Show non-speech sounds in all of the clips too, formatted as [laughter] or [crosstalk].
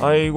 아이고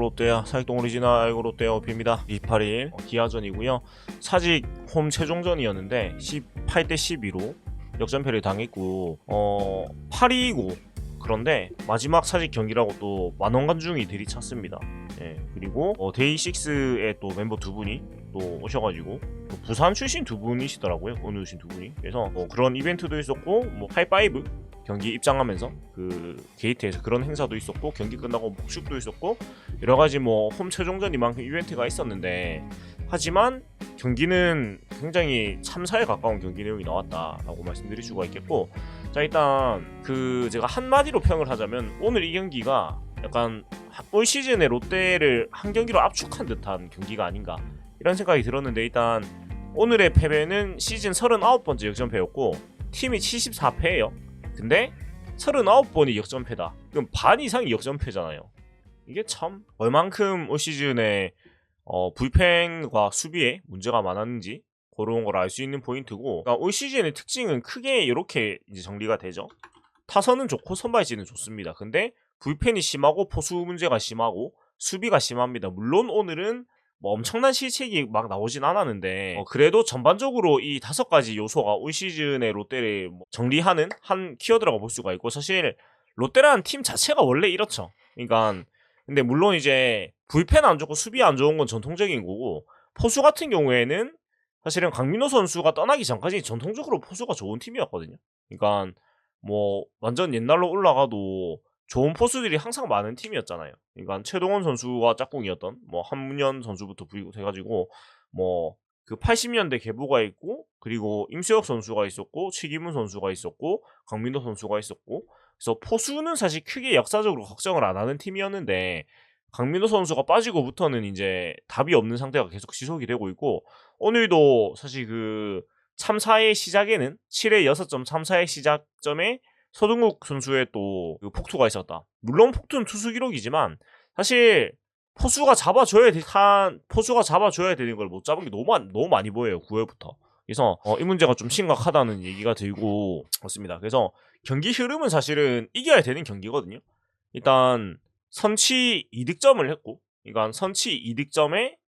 롯데야. 사익동 오리지널 아이고 롯데야. 오피입니다. 28일 기아전이고요. 사직 홈 최종전이었는데 18대 12로 역전패를 당했고 어 8위고. 그런데 마지막 사직 경기라고 또 만원 관중이 들이찼습니다. 예 그리고 어, 데이6의 또 멤버 두 분이 또 오셔가지고 또 부산 출신 두 분이시더라고요. 오늘 오신 두 분이. 그래서 뭐 그런 이벤트도 있었고 뭐 하이파이브 경기 입장하면서 그 게이트에서 그런 행사도 있었고 경기 끝나고 목축도 있었고 여러 가지 뭐 홈 최종전 이만큼 이벤트가 있었는데 하지만 경기는 굉장히 참사에 가까운 경기 내용이 나왔다라고 말씀드릴 수가 있겠고 자 일단 그 제가 한마디로 평을 하자면 오늘 이 경기가 약간 올 시즌에 롯데를 한 경기로 압축한 듯한 경기가 아닌가 이런 생각이 들었는데 일단 오늘의 패배는 시즌 39번째 역전패였고 팀이 74패예요. 근데 39번이 역전패다. 그럼 반 이상이 역전패잖아요. 이게 참 얼만큼 올 시즌에 어, 불펜과 수비에 문제가 많았는지 그런 걸 알 수 있는 포인트고 그러니까 올 시즌의 특징은 크게 이렇게 이제 정리가 되죠. 타선은 좋고 선발진은 좋습니다. 근데 불펜이 심하고 포수 문제가 심하고 수비가 심합니다. 물론 오늘은 뭐 엄청난 실책이 막 나오진 않았는데 어, 그래도 전반적으로 이 다섯 가지 요소가 올 시즌의 롯데를 뭐 정리하는 한 키워드라고 볼 수가 있고 사실 롯데라는 팀 자체가 원래 이렇죠. 그러니까 근데 물론 이제 불펜 안 좋고 수비 안 좋은 건 전통적인 거고 포수 같은 경우에는 사실은 강민호 선수가 떠나기 전까지 전통적으로 포수가 좋은 팀이었거든요. 그러니까 뭐 완전 옛날로 올라가도 좋은 포수들이 항상 많은 팀이었잖아요. 그러니까 최동원 선수가 짝꿍이었던 뭐 한문현 선수부터 비롯해가지고 뭐 그 80년대 계보가 있고 그리고 임수혁 선수가 있었고 최기문 선수가 있었고 강민호 선수가 있었고 그래서 포수는 사실 크게 역사적으로 걱정을 안 하는 팀이었는데 강민호 선수가 빠지고부터는 이제 답이 없는 상태가 계속 지속이 되고 있고 오늘도 사실 그 참사의 시작에는 7회 6점 참사의 시작점에 서동국 선수의 또 그 폭투가 있었다. 물론 폭투는 투수 기록이지만 사실 포수가 잡아줘야 돼, 한 포수가 잡아줘야 되는 걸 못 잡은 게 너무 많- 너무 많이 보여요 9회부터. 그래서 어, 이 문제가 좀 심각하다는 얘기가 들고 그렇습니다. 그래서 경기 흐름은 사실은 이겨야 되는 경기거든요. 일단 선취 2득점을 했고, 그러니까 선취 2득점에 그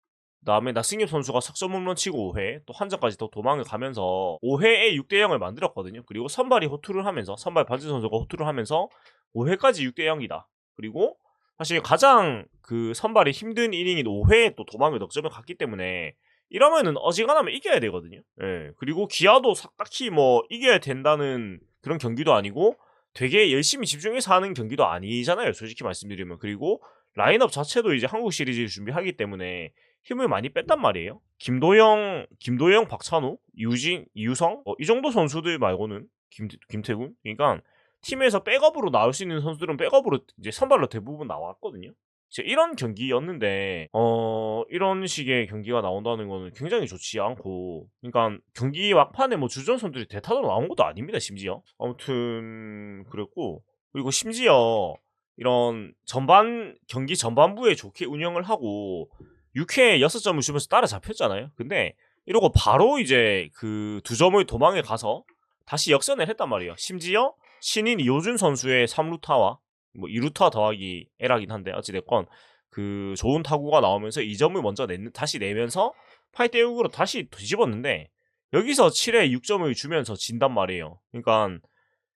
다음에 나승엽 선수가 석점 홈런 치고 5회 또 한 점까지 더 도망을 가면서 5회에 6대 0을 만들었거든요. 그리고 선발이 호투를 하면서 선발 반지 선수가 호투를 하면서 5회까지 6대 0이다. 그리고 사실 가장 그 선발이 힘든 이닝인 5회에 또 도망을 넉점을 갔기 때문에 이러면은 어지간하면 이겨야 되거든요. 예. 그리고 기아도 사- 딱히 뭐 이겨야 된다는 그런 경기도 아니고 되게 열심히 집중해서 하는 경기도 아니잖아요. 솔직히 말씀드리면. 그리고 라인업 자체도 이제 한국 시리즈를 준비하기 때문에 힘을 많이 뺐단 말이에요. 김도영, 김도영, 박찬호, 유진, 이유성 어, 이 정도 선수들 말고는 김, 김태군. 그러니까 팀에서 백업으로 나올 수 있는 선수들은 백업으로 이제 선발로 대부분 나왔거든요. 이제 이런 경기였는데 어 이런 식의 경기가 나온다는 거는 굉장히 좋지 않고 그러니까 경기 막판에 뭐 주전 선수들이 대타로 나온 것도 아닙니다 심지어 아무튼 그랬고 그리고 심지어 이런 전반 경기 전반부에 좋게 운영을 하고 6회에 6점을 주면서 따라잡혔잖아요. 근데 이러고 바로 이제 그 두 점을 도망에 가서 다시 역전을 했단 말이에요. 심지어 신인 이호준 선수의 3루타와 뭐 2루타 더하기 에라긴 한데 어찌됐건 그 좋은 타구가 나오면서 2점을 먼저 내, 다시 내면서 8대 6으로 다시 뒤집었는데 여기서 7회 6점을 주면서 진단 말이에요. 그러니까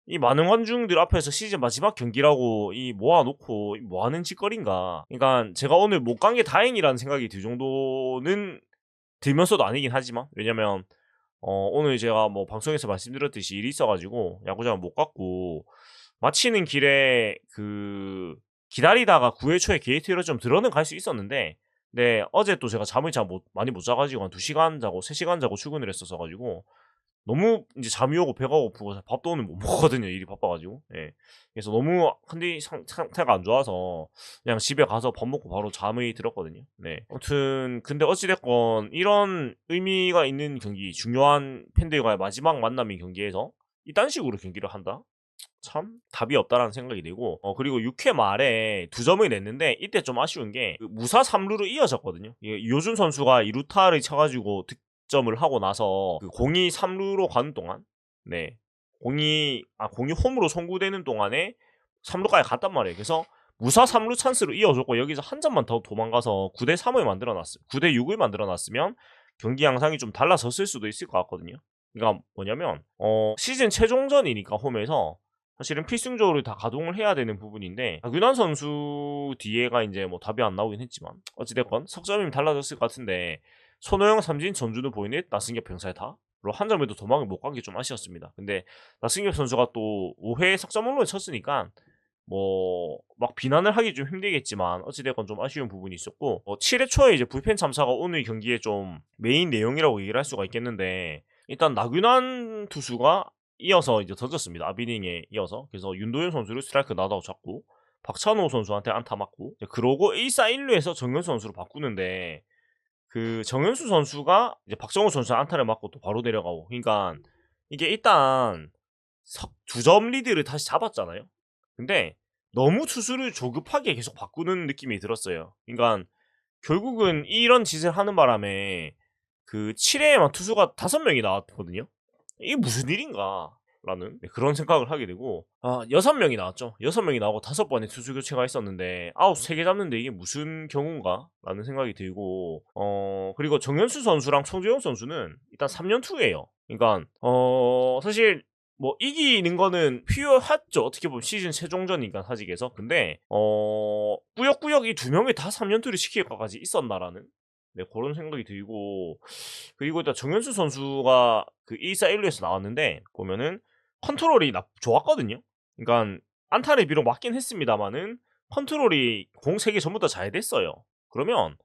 이 많은 관중들 앞에서 시즌 마지막 경기라고 이 모아놓고 뭐 하는 짓거리인가. 그러니까 제가 오늘 못 간 게 다행이라는 생각이 들 정도는 들면서도 아니긴 하지만 왜냐면 어, 오늘 제가 뭐 방송에서 말씀드렸듯이 일이 있어가지고 야구장을 못 갔고 마치는 길에 그 기다리다가 9회 초에 게이트로 좀 들어는 갈 수 있었는데 네 어제 또 제가 잠을 잘 못, 많이 못 자가지고 한 2시간 자고 3시간 자고 출근을 했었어 가지고 너무 이제 잠이 오고 배가 고프고 밥도 오늘 못 먹거든요 일이 바빠가지고. 예. 그래서 너무 컨디 상, 상태가 안 좋아서 그냥 집에 가서 밥 먹고 바로 잠이 들었거든요. 네. 아무튼 근데 어찌됐건 이런 의미가 있는 경기 중요한 팬들과의 마지막 만남인 경기에서 이딴 식으로 경기를 한다? 참 답이 없다라는 생각이 들고 어 그리고 6회 말에 두 점을 냈는데 이때 좀 아쉬운 게 그 무사 3루로 이어졌거든요. 이게 이호준 선수가 2루타를 쳐가지고 득 점을 하고 나서 그 공이 3루로 가는 동안 네 공이 아 공이 홈으로 송구되는 동안에 3루까지 갔단 말이에요. 그래서 무사 3루 찬스로 이어줬고 여기서 한 점만 더 도망가서 9대 3을 만들어 놨어요. 9대 6을 만들어 놨으면 경기 양상이 좀 달라졌을 수도 있을 것 같거든요. 그러니까 뭐냐면 어, 시즌 최종전이니까 홈에서 사실은 필승적으로 다 가동을 해야 되는 부분인데 박윤환 선수 뒤에가 이제 뭐 답이 안 나오긴 했지만 어찌됐건 석점이면 달라졌을 것 같은데 손호영, 삼진, 전준우 보이넷, 나승엽, 병살타 한 점에도 도망을 못 간 게 좀 아쉬웠습니다. 근데 나승엽 선수가 또 5회 석점 홈런을 쳤으니까 뭐 막 비난을 하기 좀 힘들겠지만 어찌됐건 좀 아쉬운 부분이 있었고 어, 7회 초에 이제 불펜 참사가 오늘 경기에 좀 메인 내용이라고 얘기를 할 수가 있겠는데 일단 나균환 투수가 이어서 이제 던졌습니다. 아비닝에 이어서 그래서 윤도현 선수를 스트라이크 나다고 잡고 박찬호 선수한테 안타 맞고 그러고 1사 1루에서 정현수 선수로 바꾸는데 그 정현수 선수가 이제 박정호 선수 안타를 맞고 또 바로 내려가고 그러니까 이게 일단 두 점 리드를 다시 잡았잖아요. 근데 너무 투수를 조급하게 계속 바꾸는 느낌이 들었어요. 그러니까 결국은 이런 짓을 하는 바람에 그 7회에만 투수가 5명이 나왔거든요. 이게 무슨 일인가? 라는 네, 그런 생각을 하게 되고 아 6명이 나왔죠 6명이 나오고 5번의 투수 교체가 있었는데 아웃 3개 잡는데 이게 무슨 경우인가? 라는 생각이 들고 어 그리고 정현수 선수랑 송재용 선수는 일단 3년 투예요 그러니까 어 사실 뭐 이기는 거는 필요하죠. 어떻게 보면 시즌 최종전이니까 사직에서. 근데 어 꾸역꾸역 이 두 명이 다 3연투를 시킬 것까지 있었나라는 네, 그런 생각이 들고 그리고 일단 정현수 선수가 그 1사 1루에서 나왔는데 보면은 컨트롤이 나, 좋았거든요. 그러니까 안타를 비록 맞긴 했습니다만은 컨트롤이 공 3개 전부 다 잘 됐어요. 그러면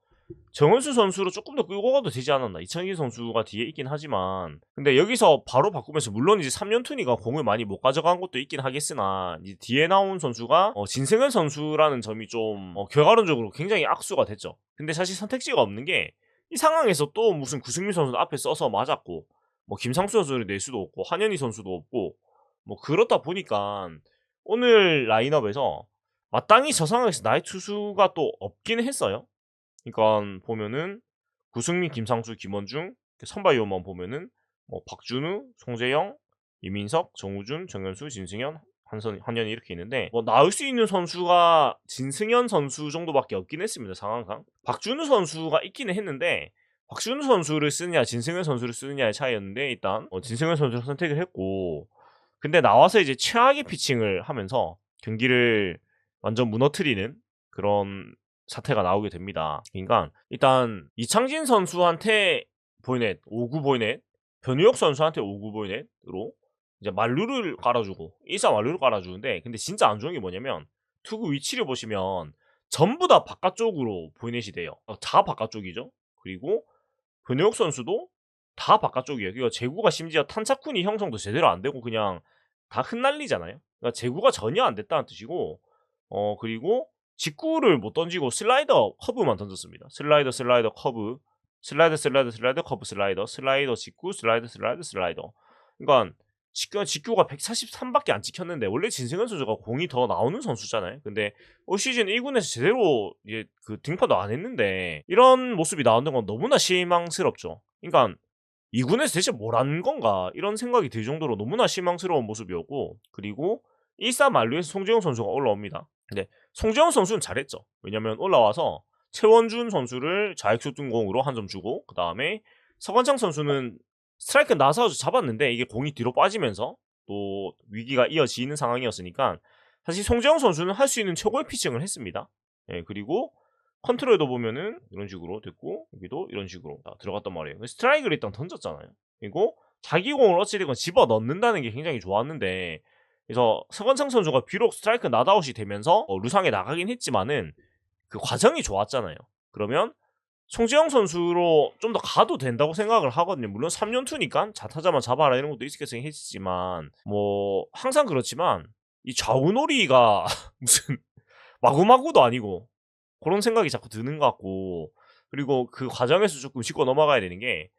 정은수 선수로 조금 더 끌고 가도 되지 않았나. 이창기 선수가 뒤에 있긴 하지만. 근데 여기서 바로 바꾸면서 물론 이제 3년 투니가 공을 많이 못 가져간 것도 있긴 하겠으나 뒤에 나온 선수가 어, 진승현 선수라는 점이 좀 어, 결과론적으로 굉장히 악수가 됐죠. 근데 사실 선택지가 없는 게 이 상황에서 또 무슨 구승민 선수 앞에 써서 맞았고 뭐 김상수 선수를 낼 수도 없고 한현희 선수도 없고 뭐 그렇다 보니까 오늘 라인업에서 마땅히 저 상황에서 나의 투수가 또 없긴 했어요. 그러니까 보면은 구승민, 김상수, 김원중 선발 요원만 보면은 뭐 박준우, 송재영, 이민석, 정우준, 정현수, 진승현, 한선, 한현이 이렇게 있는데 뭐 나올 수 있는 선수가 진승현 선수 정도밖에 없긴 했습니다 상황상 박준우 선수가 있기는 했는데 박준우 선수를 쓰느냐 진승현 선수를 쓰느냐의 차이였는데 일단 어, 진승현 선수를 선택을 했고 근데 나와서 이제 최악의 피칭을 하면서 경기를 완전 무너뜨리는 그런 사태가 나오게 됩니다. 그러니까 일단 이창진 선수한테 보이넷 5구 보이넷 변우혁 선수한테 5구 보이넷으로 이제 만루를 깔아주고 1사 만루를 깔아주는데 근데 진짜 안 좋은 게 뭐냐면 투구 위치를 보시면 전부 다 바깥쪽으로 보이넷이 돼요. 어, 다 바깥쪽이죠. 그리고 변우혁 선수도 다 바깥쪽이에요. 그러니까 제구가 심지어 탄착훈이 형성도 제대로 안 되고 그냥 다 흩날리잖아요. 그러니까 제구가 전혀 안 됐다는 뜻이고 어 그리고 직구를 못 던지고 슬라이더 커브만 던졌습니다. 슬라이더 슬라이더 커브 슬라이더 슬라이더 슬라이더 커브 슬라이더 슬라이더 직구 슬라이더 슬라이더 슬라이더 그러니까 직구, 직구가 143밖에 안 찍혔는데 원래 진승현 선수가 공이 더 나오는 선수잖아요. 근데 올 시즌 1군에서 제대로 이제 그 등판도 안 했는데 이런 모습이 나오는 건 너무나 실망스럽죠. 그러니까 2군에서 대체 뭘 한 건가 이런 생각이 들 정도로 너무나 실망스러운 모습이었고 그리고 1사 만루에서 송재용 선수가 올라옵니다. 근데 송재영 선수는 잘했죠. 왜냐면 올라와서 최원준 선수를 좌익수 뜬공으로 한 점 주고 그 다음에 서건창 선수는 스트라이크 나서 잡았는데 이게 공이 뒤로 빠지면서 또 위기가 이어지는 상황이었으니까 사실 송재영 선수는 할 수 있는 최고의 피칭을 했습니다. 예, 그리고 컨트롤도 보면은 이런 식으로 됐고 여기도 이런 식으로 들어갔단 말이에요. 스트라이크를 일단 던졌잖아요. 그리고 자기 공을 어찌되건 집어 넣는다는 게 굉장히 좋았는데 그래서 서건창 선수가 비록 스트라이크 나다웃이 되면서 어, 루상에 나가긴 했지만은 그 과정이 좋았잖아요. 그러면 송재영 선수로 좀 더 가도 된다고 생각을 하거든요. 물론 3년 투니까 자타자만 잡아라 이런 것도 있겠긴 했지만 뭐 항상 그렇지만 이 좌우놀이가 [laughs] 무슨 마구마구도 아니고 그런 생각이 자꾸 드는 것 같고 그리고 그 과정에서 조금 짚고 넘어가야 되는 게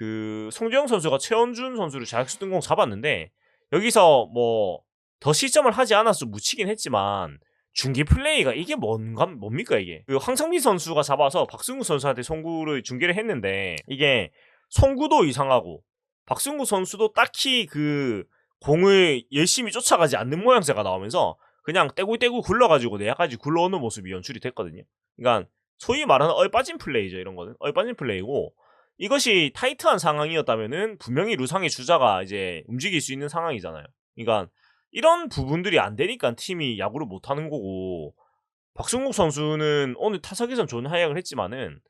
그 송재영 선수가 최원준 선수를 자익수 등공 잡았는데 여기서 뭐더 실점을 하지 않아서 묻히긴 했지만 중계 플레이가 이게 뭔가 뭡니까 이게 그 황성민 선수가 잡아서 박승우 선수한테 송구를 중계를 했는데 이게 송구도 이상하고 박승우 선수도 딱히 그 공을 열심히 쫓아가지 않는 모양새가 나오면서 그냥 떼굴떼굴 굴러가지고 내야까지 굴러오는 모습이 연출이 됐거든요. 그러니까 소위 말하는 얼빠진 플레이죠 이런 거는 얼빠진 플레이고 이것이 타이트한 상황이었다면은 분명히 루상의 주자가 이제 움직일 수 있는 상황이잖아요. 그러니까 이런 부분들이 안 되니까 팀이 야구를 못 하는 거고 박승국 선수는 오늘 타석에선 좋은 활약을 했지만은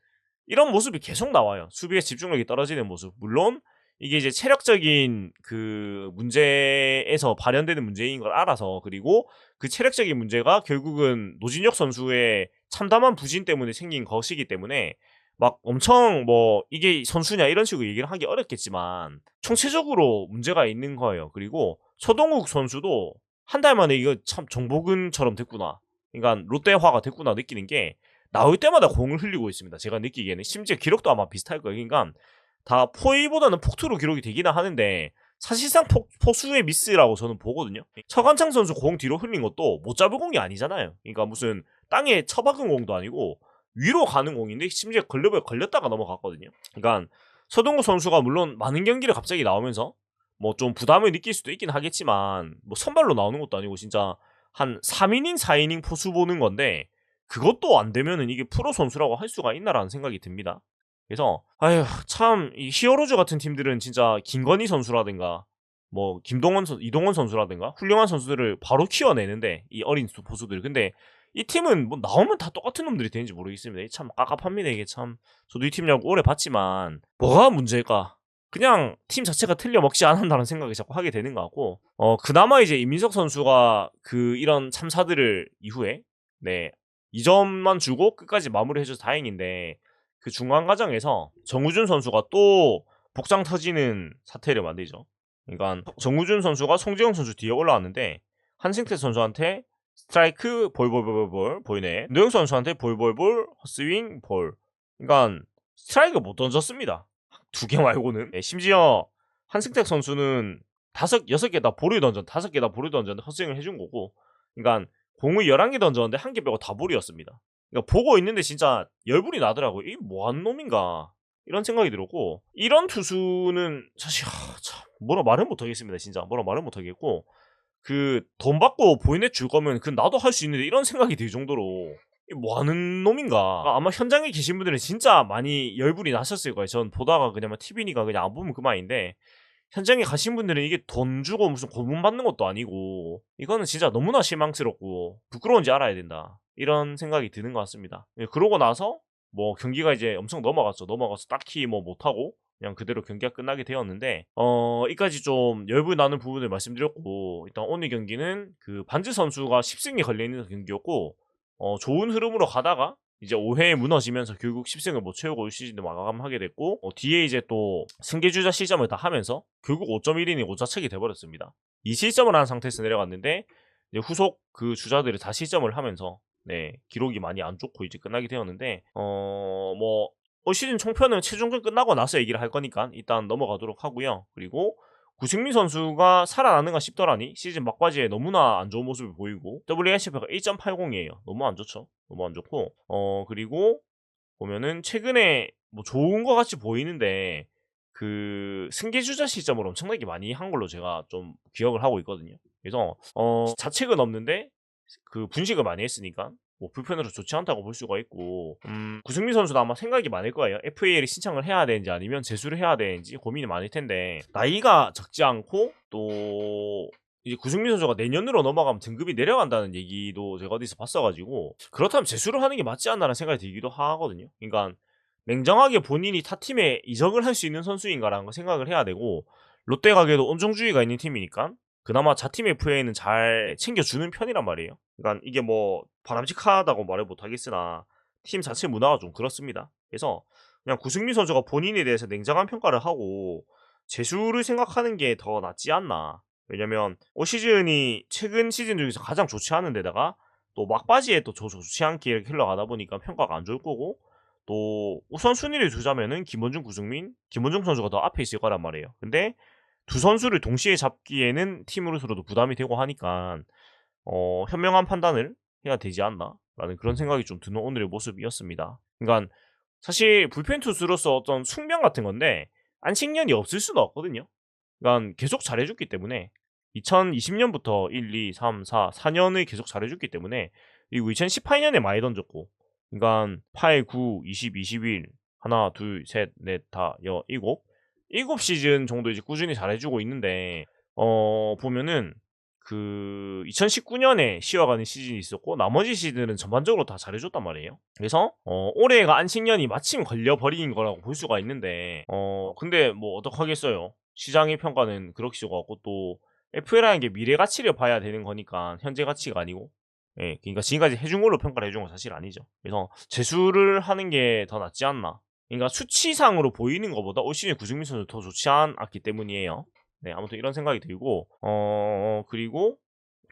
이런 모습이 계속 나와요. 수비에 집중력이 떨어지는 모습. 물론 이게 이제 체력적인 그 문제에서 발현되는 문제인 걸 알아서 그리고 그 체력적인 문제가 결국은 노진혁 선수의 참담한 부진 때문에 생긴 것이기 때문에 막 엄청 뭐 이게 선수냐 이런 식으로 얘기를 하기 어렵겠지만 총체적으로 문제가 있는 거예요. 그리고 서동욱 선수도 한 달 만에 이거 참 정복은처럼 됐구나. 그러니까 롯데화가 됐구나 느끼는 게 나올 때마다 공을 흘리고 있습니다. 제가 느끼기에는 심지어 기록도 아마 비슷할 거예요. 그러니까 다 포이보다는 폭투로 기록이 되기는 하는데 사실상 포, 포수의 미스라고 저는 보거든요. 서관창 선수 공 뒤로 흘린 것도 못 잡을 공이 아니잖아요. 그러니까 무슨 땅에 처박은 공도 아니고 위로 가는 공인데 심지어 글러브에 걸렸다가 넘어갔거든요. 그러니까 서동구 선수가 물론 많은 경기를 갑자기 나오면서 뭐 좀 부담을 느낄 수도 있긴 하겠지만 뭐 선발로 나오는 것도 아니고 진짜 한 3이닝 4이닝 포수 보는 건데 그것도 안 되면은 이게 프로 선수라고 할 수가 있나라는 생각이 듭니다. 그래서 아휴 참 이 히어로즈 같은 팀들은 진짜 김건희 선수라든가 뭐 김동원 선 이동원 선수라든가 훌륭한 선수들을 바로 키워내는데 이 어린 포수들 근데 이 팀은 뭐 나오면 다 똑같은 놈들이 되는지 모르겠습니다. 참 깝깝합니다 이게 참. 저도 이 팀 야구 오래 봤지만 뭐가 문제일까? 그냥 팀 자체가 틀려 먹지 않는다는 생각이 자꾸 하게 되는 것 같고 어 그나마 이제 이민석 선수가 그 이런 참사들을 이후에 네 2점만 주고 끝까지 마무리해줘서 다행인데 그 중간 과정에서 정우준 선수가 또 복장 터지는 사태를 만들죠. 그러니까 정우준 선수가 송재영 선수 뒤에 올라왔는데 한승태 선수한테 스트라이크 볼볼볼볼 보이네. 노영 선수한테 볼볼볼 헛스윙 볼. 그러니까 스트라이크 못 던졌습니다. 두 개 말고는. 네, 심지어 한승택 선수는 다섯 여섯 개다 볼을 던졌 다섯 개다 볼을 던졌는데 헛스윙을 해준 거고. 그러니까 공을 11개 던졌는데 한 개 빼고 다 볼이었습니다. 그러니까 보고 있는데 진짜 열불이 나더라고요. 이 뭐한 놈인가 이런 생각이 들었고 이런 투수는 사실 하, 참 뭐라 말은 못하겠습니다. 진짜 뭐라 말은 못하겠고 그 돈 받고 보이내 줄 거면 그 나도 할 수 있는데 이런 생각이 들 정도로 뭐 하는 놈인가? 아마 현장에 계신 분들은 진짜 많이 열불이 나셨을 거예요. 전 보다가 그냥 TV니까 그냥 안 보면 그만인데 현장에 가신 분들은 이게 돈 주고 무슨 고문 받는 것도 아니고 이거는 진짜 너무나 실망스럽고 부끄러운지 알아야 된다. 이런 생각이 드는 것 같습니다. 예, 그러고 나서 뭐 경기가 이제 엄청 넘어갔죠. 넘어가서 딱히 뭐 못하고 그냥 그대로 경기가 끝나게 되었는데 어 이까지 좀 열불 나는 부분을 말씀드렸고 일단 오늘 경기는 그 반지 선수가 10승에 걸려 있는 경기였고 어 좋은 흐름으로 가다가 이제 5회에 무너지면서 결국 10승을 못 채우고 올 시즌을 마감하게 됐고 어, 뒤에 이제 또 승계주자 시점을 다 하면서 결국 5.1이닝 5자책이 돼버렸습니다. 이 실점을 한 상태에서 내려갔는데 후속 그 주자들이 다 실점을 하면서 네 기록이 많이 안 좋고 이제 끝나게 되었는데 어뭐 올 시즌 총편은 최종전 끝나고 나서 얘기를 할 거니까 일단 넘어가도록 하고요. 그리고 구승민 선수가 살아나는가 싶더라니 시즌 막바지에 너무나 안 좋은 모습을 보이고 WHP가 1.80이에요. 너무 안 좋죠. 너무 안 좋고 어 그리고 보면은 최근에 뭐 좋은 것 같이 보이는데 그 승계주자 시점을 엄청나게 많이 한 걸로 제가 좀 기억을 하고 있거든요. 그래서 어 자책은 없는데 그 분식을 많이 했으니까 뭐 불편해서 좋지 않다고 볼 수가 있고 음, 구승민 선수도 아마 생각이 많을 거예요. FAL에 신청을 해야 되는지 아니면 재수를 해야 되는지 고민이 많을 텐데 나이가 적지 않고 또 이제 구승민 선수가 내년으로 넘어가면 등급이 내려간다는 얘기도 제가 어디서 봤어가지고 그렇다면 재수를 하는 게 맞지 않나라는 생각이 들기도 하거든요. 그러니까 냉정하게 본인이 타 팀에 이적을 할 수 있는 선수인가라는 걸 생각을 해야 되고 롯데 가게도 온정주의가 있는 팀이니까 그나마 자팀 FA는 잘 챙겨주는 편이란 말이에요. 그러니까 이게 뭐 바람직하다고 말을 못하겠으나 팀 자체 문화가 좀 그렇습니다. 그래서 그냥 구승민 선수가 본인에 대해서 냉정한 평가를 하고 재수를 생각하는 게 더 낫지 않나. 왜냐면 올 시즌이 최근 시즌 중에서 가장 좋지 않은 데다가 또 막바지에 또 좋지 않게 흘러가다 보니까 평가가 안 좋을 거고 또 우선 순위를 두자면은 김원중, 구승민, 김원중 선수가 더 앞에 있을 거란 말이에요. 근데 두 선수를 동시에 잡기에는 팀으로서도 부담이 되고 하니까 어, 현명한 판단을 해야 되지 않나라는 그런 생각이 좀 드는 오늘의 모습이었습니다. 그러니까 사실 불펜 투수로서 어떤 숙명 같은 건데 안식년이 없을 수는 없거든요. 그러니까 계속 잘해줬기 때문에 2020년부터 1, 2, 3, 4, 4년을 계속 잘해줬기 때문에 그리고 2018년에 많이 던졌고 그러니까 8, 9, 20, 21 하나, 둘, 셋, 넷, 다, 여, 일곱 일곱 시즌 정도 이제 꾸준히 잘해주고 있는데 어 보면은 그 2019년에 쉬어가는 시즌이 있었고 나머지 시즌은 전반적으로 다 잘해줬단 말이에요. 그래서 어 올해가 안식년이 마침 걸려버린 거라고 볼 수가 있는데 어 근데 뭐 어떡하겠어요. 시장의 평가는 그렇게 것 같고 또 FL이라는 게 미래 가치를 봐야 되는 거니까 현재 가치가 아니고 예, 그러니까 지금까지 해준 걸로 평가를 해준 건 사실 아니죠. 그래서 재수를 하는 게 더 낫지 않나. 그러니까 수치상으로 보이는 것보다 올 시즌 구승민 선수 더 좋지 않았기 때문이에요. 네, 아무튼 이런 생각이 들고 어 그리고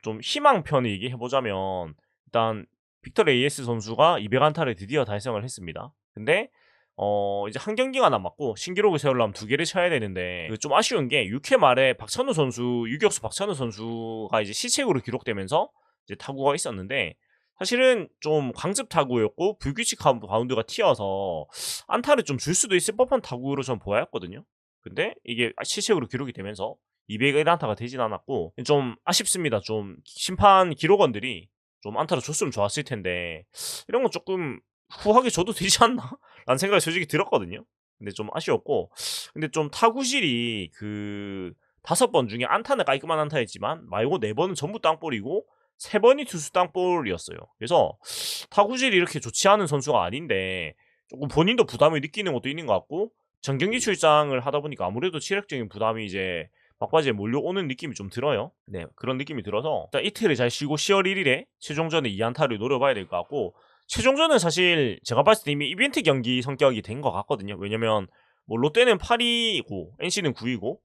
좀 희망편을 얘기해 보자면 일단 빅터 레이에스 선수가 200안타를 드디어 달성을 했습니다. 근데 어 이제 한 경기가 남았고 신기록을 세우려면 두 개를 쳐야 되는데 그좀 아쉬운 게 6회 말에 박찬호 선수 유격수 박찬호 선수가 이제 시책으로 기록되면서 이제 타구가 있었는데 사실은 좀 강습 타구였고 불규칙 카- 바운드가 튀어서 안타를 좀 줄 수도 있을 법한 타구로 전 보였거든요. 근데 이게 시책으로 기록이 되면서 201안타가 되진 않았고 좀 아쉽습니다. 좀 심판 기록원들이 좀 안타를 줬으면 좋았을 텐데 이런 건 조금 후하게 줘도 되지 않나? [laughs] 라는 생각이 솔직히 들었거든요. 근데 좀 아쉬웠고 근데 좀 타구질이 그 다섯 번 중에 안타는 깔끔한 안타였지만 말고 네 번은 전부 땅볼이고 세 번이 투수 땅볼이었어요. 그래서 타구질이 이렇게 좋지 않은 선수가 아닌데 조금 본인도 부담을 느끼는 것도 있는 것 같고 전경기 출장을 하다 보니까 아무래도 체력적인 부담이 이제 막바지에 몰려오는 느낌이 좀 들어요. 네, 그런 느낌이 들어서 일단 이틀을 잘 쉬고 10월 1일에 최종전에 2안타를 노려봐야 될 것 같고 최종전은 사실 제가 봤을 때 이미 이벤트 경기 성격이 된 것 같거든요. 왜냐면 뭐 롯데는 8위고 NC는 9위고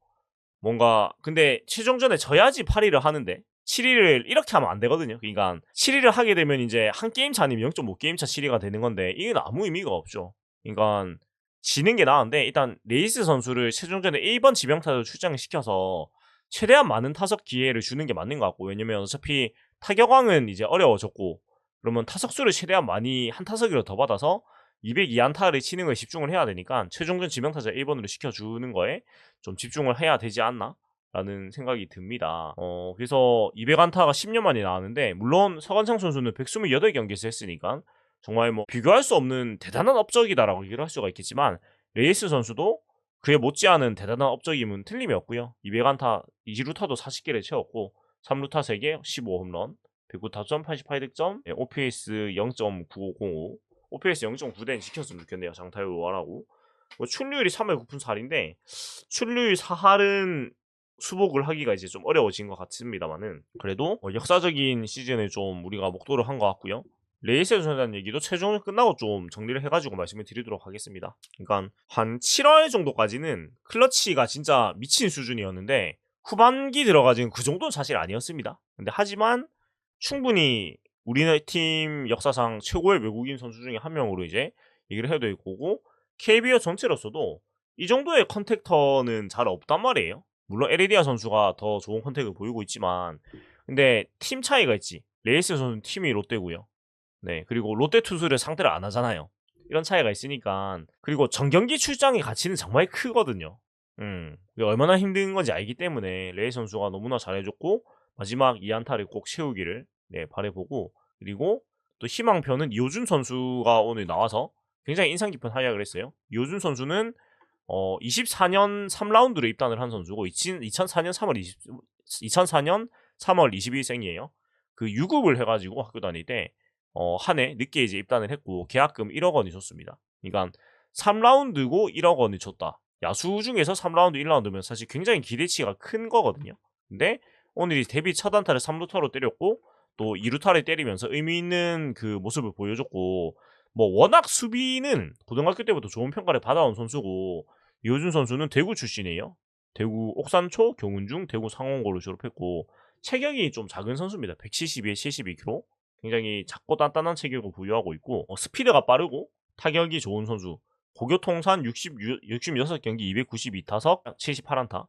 뭔가 근데 최종전에 져야지 8위를 하는데 7위를 이렇게 하면 안 되거든요. 그러니까 7위를 하게 되면 이제 한 게임 차 아니면 0.5게임 차 7위가 되는 건데 이건 아무 의미가 없죠. 그러니까 지는 게 나은데 일단 레이스 선수를 최종전에 1번 지명타로 출장을 시켜서 최대한 많은 타석 기회를 주는 게 맞는 것 같고 왜냐면 어차피 타격왕은 이제 어려워졌고 그러면 타석수를 최대한 많이 한 타석이라도 더 받아서 202안타를 치는 거에 집중을 해야 되니까 최종전 지명타자 1번으로 시켜주는 거에 좀 집중을 해야 되지 않나? 라는 생각이 듭니다. 어, 그래서 200안타가 10년 만에 나왔는데, 물론 서건창 선수는 128경기에서 했으니까, 정말 뭐 비교할 수 없는 대단한 업적이다라고 얘기를 할 수가 있겠지만, 레이스 선수도 그에 못지않은 대단한 업적임은 틀림이 없고요. 200안타, 2루타도 40개를 채웠고, 3루타 3개, 15홈런, 109타점, 88득점, OPS 0.9505, OPS 0.9대는 지켰으면 좋겠네요. 장타율 원하고. 뭐 출루율이 3회 9푼 4리인데 출루율 4할은 수복을 하기가 이제 좀 어려워진 것 같습니다만은 그래도 어, 역사적인 시즌을 좀 우리가 목도를 한 것 같고요. 레이스 선수에 대한 얘기도 최종을 끝나고 좀 정리를 해가지고 말씀을 드리도록 하겠습니다. 그러니까 한 7월 정도까지는 클러치가 진짜 미친 수준이었는데 후반기 들어가지는 그 정도는 사실 아니었습니다. 근데 하지만 충분히 우리네 팀 역사상 최고의 외국인 선수 중에 한 명으로 이제 얘기를 해도 될 거고 KBO 전체로서도 이 정도의 컨택터는 잘 없단 말이에요. 물론 에레디아 선수가 더 좋은 컨택을 보이고 있지만 근데 팀 차이가 있지. 레이스 선수는 팀이 롯데고요. 네 그리고 롯데 투수를 상대를 안 하잖아요. 이런 차이가 있으니까 그리고 정경기 출장의 가치는 정말 크거든요. 음 얼마나 힘든 건지 알기 때문에 레이 선수가 너무나 잘해줬고 마지막 2안타를 꼭 채우기를 네 바래보고 그리고 또 희망편은 이호준 선수가 오늘 나와서 굉장히 인상 깊은 활약을 했어요. 이호준 선수는 어 24년 3라운드로 입단을 한 선수고 2004년 3월 20 2004년 3월 22일생이에요. 그 유급을 해가지고 학교 다닐 때 어, 한 해 늦게 이제 입단을 했고 계약금 1억 원이 줬습니다. 그러니까 3라운드고 1억 원을 줬다. 야수 중에서 3라운드, 1라운드면 사실 굉장히 기대치가 큰 거거든요. 근데 오늘 이 데뷔 첫 안타를 3루타로 때렸고 또 2루타를 때리면서 의미 있는 그 모습을 보여줬고 뭐 워낙 수비는 고등학교 때부터 좋은 평가를 받아온 선수고 이호준 선수는 대구 출신이에요. 대구 옥산초, 경운중, 대구 상원고를 졸업했고 체격이 좀 작은 선수입니다. 172에 72kg. 굉장히 작고 단단한 체격을 보유하고 있고 어, 스피드가 빠르고 타격이 좋은 선수. 고교 통산 60, 66경기 292타석 78안타.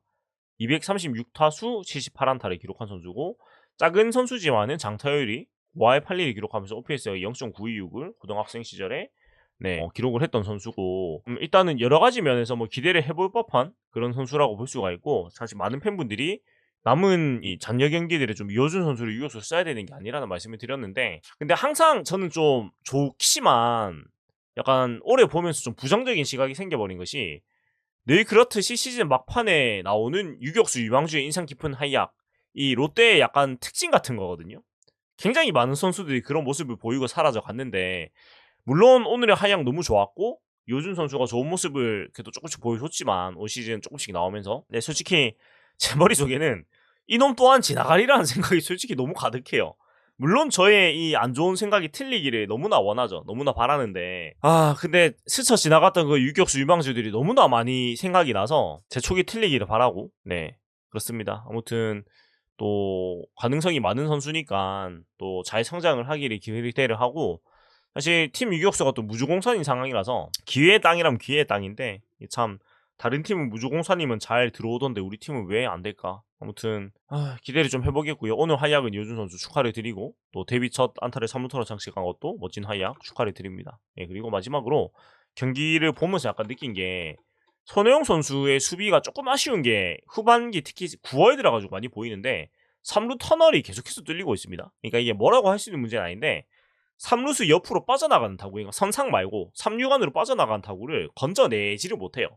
236타수 78안타를 기록한 선수고 작은 선수지만은 장타율이 5할 8리를 기록하면서 OPS가 0.926을 고등학생 시절에 네, 어, 기록을 했던 선수고 음, 일단은 여러 가지 면에서 뭐 기대를 해볼 법한 그런 선수라고 볼 수가 있고 사실 많은 팬분들이 남은 이 잔여 경기들에 좀 이호준 선수를 유격수 써야 되는 게 아니라는 말씀을 드렸는데 근데 항상 저는 좀 좋지만 약간 올해 보면서 좀 부정적인 시각이 생겨버린 것이 늘 그렇듯이 시즌 막판에 나오는 유격수 유망주의 인상 깊은 하이약 이 롯데의 약간 특징 같은 거거든요. 굉장히 많은 선수들이 그런 모습을 보이고 사라져 갔는데 물론 오늘의 하이약 너무 좋았고 요준 선수가 좋은 모습을 그래도 조금씩 보여줬지만 올 시즌 조금씩 나오면서 네 솔직히 [laughs] 제 머릿속에는 이놈 또한 지나가리라는 [laughs] 생각이 솔직히 너무 가득해요. 물론 저의 이 안 좋은 생각이 틀리기를 너무나 원하죠. 너무나 바라는데 아 근데 스쳐 지나갔던 그 유격수 유망주들이 너무나 많이 생각이 나서 제 촉이 틀리기를 바라고 네 그렇습니다. 아무튼 또 가능성이 많은 선수니까 또 잘 성장을 하기를 기대를 하고 사실 팀 유격수가 또 무주공산인 상황이라서 기회의 땅이라면 기회의 땅인데 참 다른 팀은 무주공사님은 잘 들어오던데 우리 팀은 왜 안 될까? 아무튼 아, 기대를 좀 해보겠고요. 오늘 하이약은 요준 선수 축하를 드리고 또 데뷔 첫 안타를 3루타로 장식한 것도 멋진 하이약 축하를 드립니다. 예, 그리고 마지막으로 경기를 보면서 약간 느낀 게 손혜영 선수의 수비가 조금 아쉬운 게 후반기 특히 9월에 들어가지고 많이 보이는데 3루 터널이 계속해서 뚫리고 있습니다. 그러니까 이게 뭐라고 할 수 있는 문제는 아닌데 3루수 옆으로 빠져나가는 타구, 그러니까 선상 말고 3루간으로 빠져나가는 타구를 건져내지를 못해요.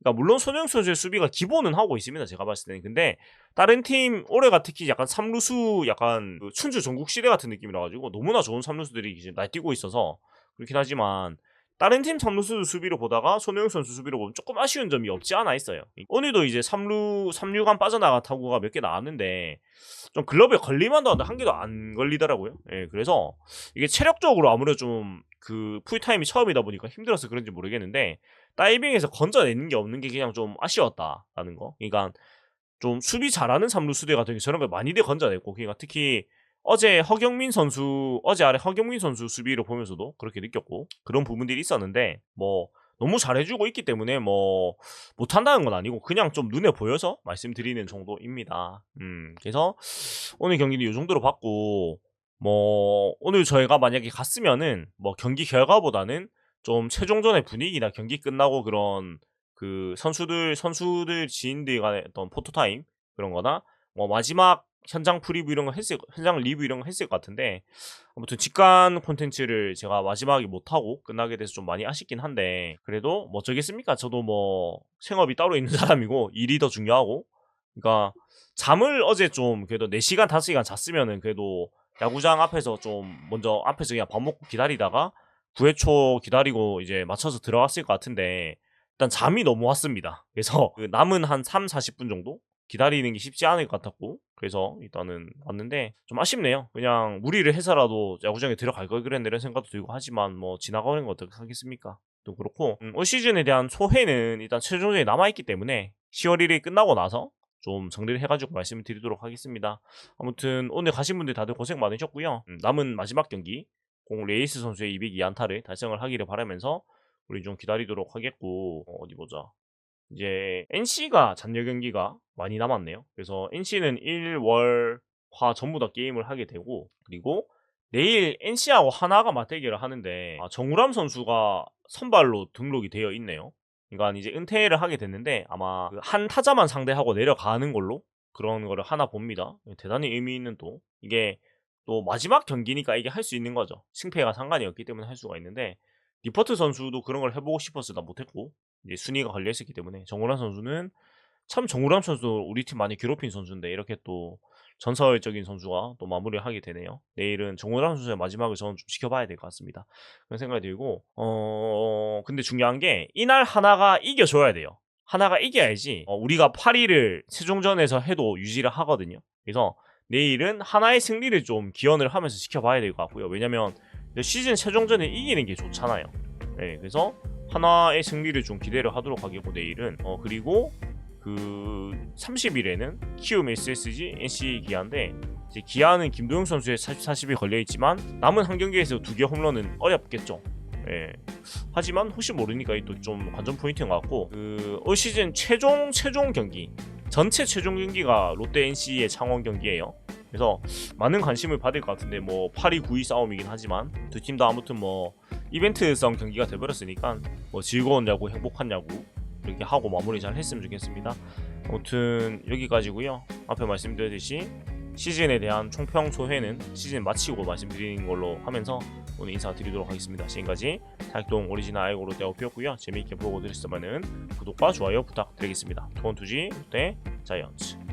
그러니까 물론 손흥민 선수의 수비가 기본은 하고 있습니다. 제가 봤을 때는. 근데 다른 팀 올해가 특히 약간 삼루수 약간 그 춘주 전국 시대 같은 느낌이라 가지고 너무나 좋은 삼루수들이 이제 날뛰고 있어서 그렇긴 하지만 다른 팀 삼루수 수비로 보다가 손흥민 선수 수비로 보면 조금 아쉬운 점이 없지 않아 있어요. 오늘도 이제 3루 3루간 빠져나간 타구가 몇 개 나왔는데 좀 글러브에 걸리만 하는데 한 개도 안 걸리더라고요. 예, 그래서 이게 체력적으로 아무래도 좀 그 풀타임이 처음이다 보니까 힘들어서 그런지 모르겠는데 다이빙에서 건져내는 게 없는 게 그냥 좀 아쉬웠다라는 거. 그러니까 좀 수비 잘하는 삼루수들 같은 게 저런 걸 많이들 건져냈고, 그러니까 특히 어제 허경민 선수, 어제 아래 허경민 선수 수비를 보면서도 그렇게 느꼈고, 그런 부분들이 있었는데, 뭐, 너무 잘해주고 있기 때문에 뭐, 못한다는 건 아니고, 그냥 좀 눈에 보여서 말씀드리는 정도입니다. 음, 그래서 오늘 경기는 이 정도로 봤고, 뭐, 오늘 저희가 만약에 갔으면은, 뭐, 경기 결과보다는 좀 최종전의 분위기나 경기 끝나고 그런 그 선수들 선수들 지인들 간의 어떤 포토타임 그런 거나 뭐 마지막 현장 프리뷰 이런 거 했을 현장 리뷰 이런 거 했을 것 같은데 아무튼 직관 콘텐츠를 제가 마지막에 못 하고 끝나게 돼서 좀 많이 아쉽긴 한데 그래도 뭐 어쩌겠습니까? 저도 뭐 생업이 따로 있는 [laughs] 사람이고 일이 더 중요하고. 그러니까 잠을 어제 좀 그래도 4시간 5시간 잤으면은 그래도 야구장 앞에서 좀 먼저 앞에서 그냥 밥 먹고 기다리다가 9회 초 기다리고 이제 맞춰서 들어갔을 것 같은데 일단 잠이 너무 왔습니다. 그래서 [laughs] 그 남은 한 3, 40분 정도 기다리는 게 쉽지 않을 것 같았고 그래서 일단은 왔는데 좀 아쉽네요. 그냥 무리를 해서라도 야구장에 들어갈 걸 그랬네 이런 생각도 들고 하지만 뭐 지나가는 거 어떻게 하겠습니까? 또 그렇고 음, 올 시즌에 대한 소회는 일단 최종전에 남아있기 때문에 10월 1일 끝나고 나서 좀 정리를 해가지고 말씀을 드리도록 하겠습니다. 아무튼 오늘 가신 분들 다들 고생 많으셨고요. 음, 남은 마지막 경기 공 레이스 선수의 202안타를 달성을 하기를 바라면서 우리 좀 기다리도록 하겠고 어, 디 보자. 이제 NC가 잔여 경기가 많이 남았네요. 그래서 NC는 1월화 전부 다 게임을 하게 되고 그리고 내일 NC하고 하나가 맞대결을 하는데 아, 정우람 선수가 선발로 등록이 되어 있네요. 그러니까 이제 은퇴를 하게 됐는데 아마 그 한 타자만 상대하고 내려가는 걸로 그런 거를 하나 봅니다. 대단히 의미 있는 또 이게 또 마지막 경기니까 이게 할 수 있는 거죠. 승패가 상관이 없기 때문에 할 수가 있는데 리퍼트 선수도 그런 걸 해보고 싶었으나 못했고 이제 순위가 걸려 있었기 때문에 정우람 선수는 참 정우람 선수도 우리 팀 많이 괴롭힌 선수인데 이렇게 또 전설적인 선수가 또 마무리를 하게 되네요. 내일은 정우람 선수의 마지막을 저는 좀 지켜봐야 될 것 같습니다. 그런 생각이 들고 어 근데 중요한 게 이날 하나가 이겨줘야 돼요. 하나가 이겨야지 어, 우리가 8위를 최종전에서 해도 유지를 하거든요. 그래서 내일은 하나의 승리를 좀 기원을 하면서 지켜봐야 될 것 같고요. 왜냐면 시즌 최종전에 이기는 게 좋잖아요. 네, 그래서 하나의 승리를 좀 기대를 하도록 하겠고 내일은 어 그리고 그 30일에는 키움 SSG NC 기아인데 이제 기아는 김도영 선수의 40, 40이 걸려 있지만 남은 한 경기에서 두 개 홈런은 어렵겠죠. 예. 하지만 혹시 모르니까 또 좀 관전 포인트인 것 같고 그올 시즌 최종 최종 경기 전체 최종 경기가 롯데 NC의 창원 경기예요. 그래서 많은 관심을 받을 것 같은데 뭐 8위 9위 싸움이긴 하지만 두 팀 다 아무튼 뭐 이벤트성 경기가 돼버렸으니까 뭐 행복한 야구 이렇게 하고 마무리 잘 했으면 좋겠습니다. 아무튼 여기까지고요. 앞에 말씀드렸듯이 시즌에 대한 총평 소회는 시즌 마치고 말씀드리는 걸로 하면서 오늘 인사드리도록 하겠습니다. 지금까지 탈동 오리지널 아이고로 대어피었고요. 재미있게 보고 들으셨다면 구독과 좋아요 부탁드리겠습니다. 투원투지 롯데 자이언츠